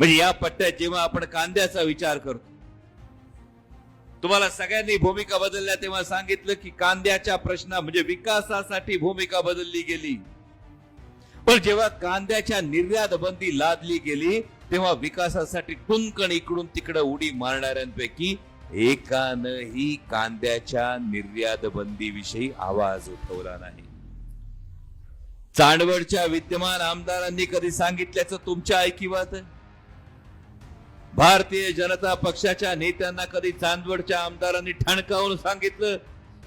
म्हणजे या पट्ट्यात जेव्हा आपण कांद्याचा विचार करतो तुम्हाला सगळ्यांनी भूमिका बदलल्या तेव्हा सांगितलं की कांद्याच्या प्रश्ना म्हणजे विकासासाठी भूमिका बदलली गेली. पण जेव्हा कांद्याच्या निर्यात बंदी लादली गेली तेव्हा विकासासाठी टुंकण इकडून तिकडं उडी मारणाऱ्यांपैकी एकानंही कांद्याच्या निर्यात बंदीविषयी आवाज उठवला नाही. चांडवडच्या विद्यमान आमदारांनी कधी सांगितल्याचं तुमच्या ऐकिवात? भारतीय जनता पक्षाच्या नेत्यांना कधी चांदवडच्या आमदारांनी ठणकावून सांगितलं?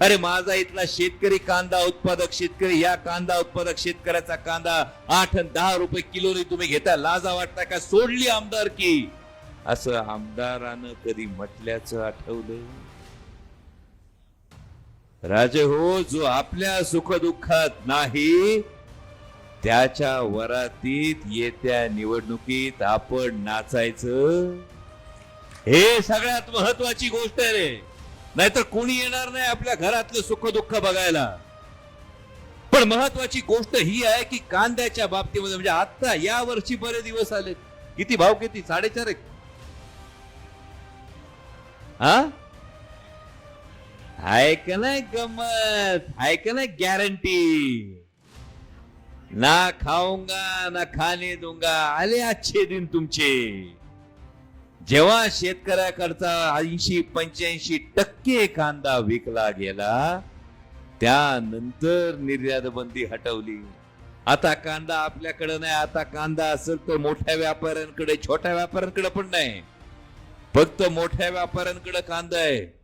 अरे माझा इथला शेतकरी कांदा उत्पादक शेतकरी या कांदा उत्पादक शेतकऱ्याचा कांदा आठ दहा रुपये किलोनी तुम्ही घेता लाजा वाटता का सोडली आमदार की? असं आमदारानं कधी म्हटल्याचं आठवलं? राजे हो जो आपल्या सुखदुःखात नाही त्याच्या वरातीत येत्या निवडणुकीत आपण नाचायचं. हे सगळ्यात महत्वाची गोष्ट आहे रे. नाहीतर कोणी येणार नाही आपल्या घरातलं सुख दुःख बघायला. पण महत्वाची गोष्ट ही आहे की कांद्याच्या बाबतीमध्ये म्हणजे आता या वर्षी बरे दिवस आले किती भाव किती? साडेचार एक. हा? का नाही गमत? आहे का नाही गॅरंटी ना खाऊंगा ना खाने दूंगा. आले अच्छे दिन तुमचे. जेव्हा शेतकऱ्याकडचा ऐंशी पंच्याऐंशी टक्के कांदा विकला गेला त्यानंतर निर्यात बंदी हटवली. आता कांदा आपल्याकडे नाही आता कांदा असेल तर मोठ्या व्यापाऱ्यांकडे छोट्या व्यापाऱ्यांकडे पण नाही. फक्त मोठ्या व्यापाऱ्यांकडे कांदा आहे.